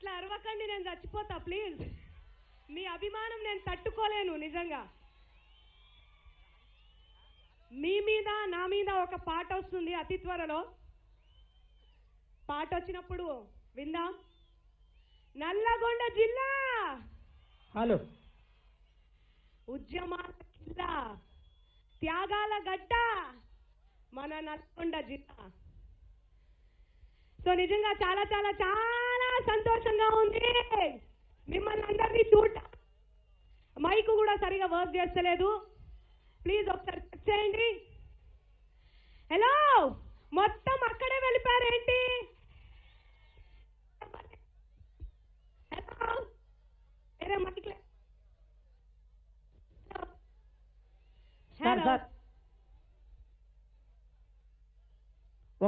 అట్లా అరవకండి నేను చచ్చిపోతా ప్లీజ్. మీ అభిమానం నేను తట్టుకోలేను నిజంగా. మీ మీద నా మీద ఒక పాట వస్తుంది అతి త్వరలో. పాట వచ్చినప్పుడు విందాం. నల్లగొండ జిల్లా! హలో. ఉద్యమాల జిల్లా త్యాగాల గడ్డ! మన నల్గొండ జిల్లా. సో నిజంగా చాలా చాలా చాలా సంతోషంగా ఉంది. మిమ్మల్ని అందరినీ చూడ. మైక్ కూడా సరిగా వర్క్ చేస్తలేదు. ప్లీజ్ ఒకసారి చెక్ చేయండి. హలో మొత్తం అక్కడే వెళ్ళిపోయారేంటి? హలో వేరే మైక్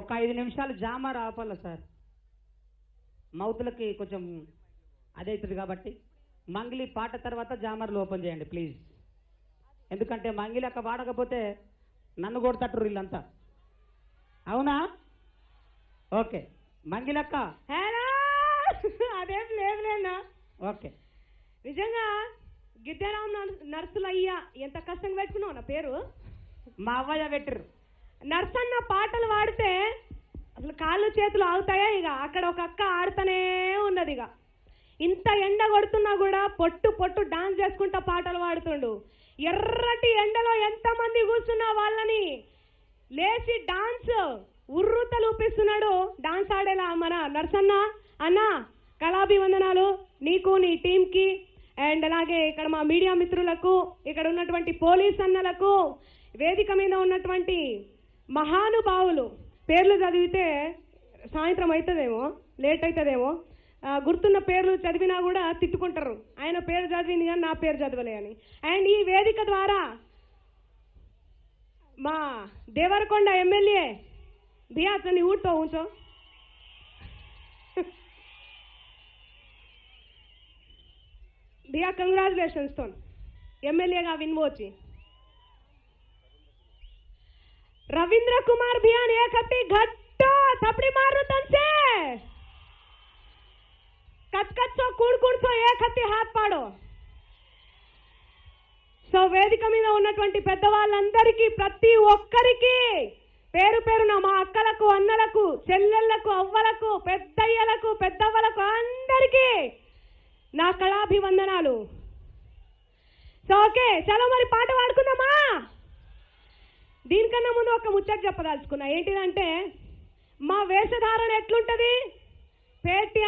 ఒక ఐదు నిమిషాలు జామర్ ఆపాల సార్ మౌతులకి కొంచెం అదవుతుంది కాబట్టి మంగిలి పాట తర్వాత జామర్లు ఓపెన్ చేయండి ప్లీజ్ ఎందుకంటే మంగిలి అక్క పాడకపోతే నన్ను కొడతట్టు వీళ్ళంతా అవునా? ఓకే. మంగిలక్క హలో! అదేం లేదులేనా ఓకే. నిజంగా గిద్దరాం నర్సులయ్యా ఎంత కష్టంగా పెట్టుకున్నావు నా పేరు? మా అవ్వయ్య పెట్టరు నర్సన్న పాటలు పాడితే అసలు కాళ్ళు చేతులు ఆగుతాయా ఇక? అక్కడ ఒక అక్క ఆడుతూనే ఉన్నది ఇక. ఇంత ఎండ కొడుతున్నా కూడా పొట్టు పొట్టు డాన్స్ చేసుకుంటా పాటలు పాడుతుండు. ఎర్రటి ఎండలో ఎంతమంది కూర్చున్నా వాళ్ళని? లేచి డాన్స్ ఉర్రుత లూపిస్తున్నాడు. డాన్స్ ఆడేలా మన నర్సన్న అన్న కళాభివందనాలు నీకు నీ టీంకి. అండ్ అలాగే ఇక్కడ మా మీడియా మిత్రులకు ఇక్కడ ఉన్నటువంటి పోలీస్ అన్నలకు వేదిక మీద ఉన్నటువంటి మహానుభావులు. పేర్లు చదివితే సాయంత్రం అవుతుందేమో లేట్ అవుతుందేమో గుర్తున్న పేర్లు చదివినా కూడా తిట్టుకుంటారు. ఆయన పేరు చదివింది కానీ నా పేరు చదవలే అని. అండ్ ఈ వేదిక ద్వారా మా దేవరకొండ ఎమ్మెల్యే దియా అతన్ని ఊరితో ఉంచో. దియా కంగ్రాచులేషన్స్తో ఎమ్మెల్యేగా విన్వోచి. रविंद्र कुमार भियान एक हत्ती घट्ट थपड़ी मार तनसे కచ్చో కూడు కూడుతో ఏకత్తి హాత్ పాడో సో వేదిక మీద ఉన్నటువంటి పెద్దవాళ్ళందరికీ ప్రతి ఒక్కరికి పేరు పేరున మా అక్కలకు అన్నలకు చెల్లెళ్లకు అవ్వలకు పెద్దయ్యలకు పెద్దవ్వలకు అందరికీ నా కళాభివందనాలు సో ఓకే చలో మరి పాట పాడుకుందామా దీనికన్నా ముందు ఒక ముచ్చట చెప్పదలుచుకున్నా. ఏంటిదంటే మా వేషధారణ ఎట్లుంటుంది? పేట్య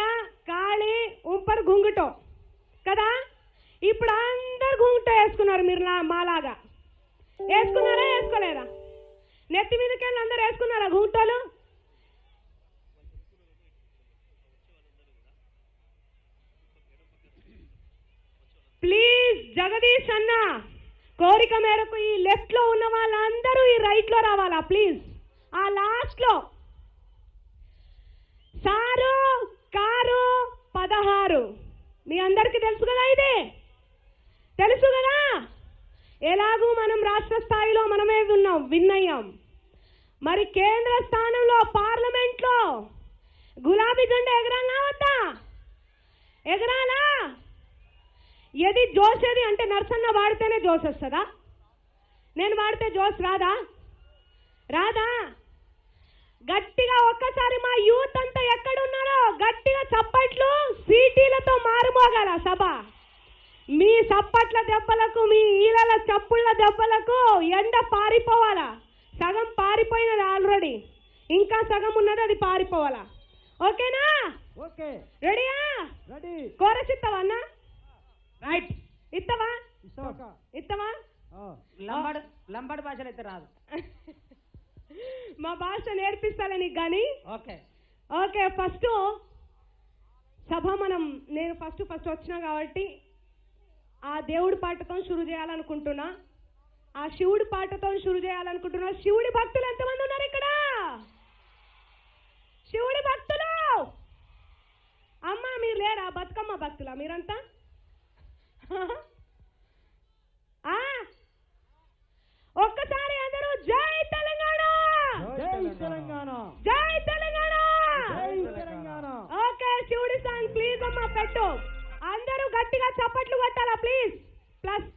కాళి ఉంపర్ గుంగుటో. కదా? ఇప్పుడు అందరు గుంగుటో వేసుకున్నారు మీరు మాలాగా. వేసుకున్నారా వేసుకోలేదా? నెత్తి మీదకెళ్ళి అందరు వేసుకున్నారా గుంగుటోలు? ప్లీజ్ జగదీష్ అన్న కోరిక మేరకు ఈ లెఫ్ట్లో ఉన్న వాళ్ళందరూ ఈ రైట్లో రావాలా ప్లీజ్ ఆ లాస్ట్లో. సారు కారు పదహారు. మీ అందరికీ తెలుసు కదా ఇది? తెలుసు కదా? ఎలాగూ మనం రాష్ట్ర స్థాయిలో మనమే ఉన్నాం విన్ అయ్యాం మరి కేంద్ర స్థానంలో పార్లమెంట్లో గులాబీ జెండా ఎగరాలా వద్దా? ఎగరాలా? ఏది జోసేది అంటే నర్సన్న వాడితేనే జోసేస్తుందా వస్తుందా? నేను వాడితే జోష్ రాదా? రాదా? గట్టిగా ఒక్కసారి మా యూత్ అంతా ఎక్కడున్నారో గట్టిగా చప్పట్లు సీటీలతో మారుమోగాల సభ? మీ చప్పట్ల దెబ్బలకు మీ ఈలల చప్పుళ్ళ దెబ్బలకు ఎండ పారిపోవాలా? సగం పారిపోయినది ఆల్రెడీ ఇంకా సగం ఉన్నది అది పారిపోవాలా? ఓకేనా? ఓకే. రెడీయా? రెడీ. కోరస్ ఇస్తావా అన్న? రైట్. ఇస్తావా? ఇస్తావా లంబాడు లంబాడు భాషలు అయితే రాదు. మా భాష నేర్పిస్తాలే నీకు కానీ. ఓకే. ఓకే ఫస్ట్ సభ మనం నేను ఫస్ట్ ఫస్ట్ వచ్చినా కాబట్టి ఆ దేవుడి పాటతో షురు చేయాలనుకుంటున్నా. ఆ శివుడి పాటతో షురు చేయాలనుకుంటున్నా. శివుడి భక్తులు ఎంతమంది ఉన్నారు ఇక్కడ? శివుడి భక్తులు! అమ్మ మీరు లేరా? బతుకమ్మ భక్తులా మీరంతా ఆ? ఒక్కసారి అందరూ జై తెలంగాణ జై తెలంగాణ జై తెలంగాణ జై తెలంగాణ ఓకే శివుడి సాంగ్ ప్లీజ్ అమ్మా కొట్టు అందరూ గట్టిగా చప్పట్లు కొట్టాలా ప్లీజ్ ప్లస్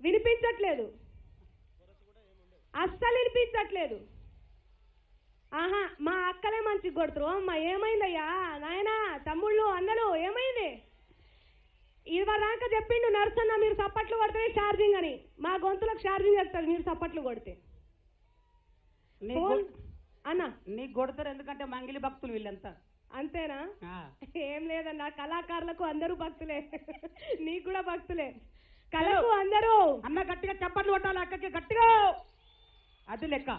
వినిపించట్లేదు. అస్సలు వినిపించట్లేదు. ఆహా మా అక్కలే మంచిగా కొడుతురు. అమ్మ ఏమైందయ్యా? నాయనా తమ్ముళ్ళు అన్నలు ఏమైంది? ఇదివరదాకా చెప్పిండు నర్సన్న మీరు చప్పట్లు కొడితే ఛార్జింగ్ అని. మా గొంతులకు ఛార్జింగ్ వస్తుంది మీరు చప్పట్లు కొడితే. అన్న నీకు కొడతారు ఎందుకంటే మంగిలి భక్తులు వీళ్ళంతా. అంతేనా. ఏం లేదన్న కళాకారులకు అందరూ భక్తులే. నీకు కూడా భక్తులే. కళకు అందరూ. అన్న గట్టిగా చప్పట్లు కొట్టాలి అక్కకి గట్టిగా. అది లెక్క.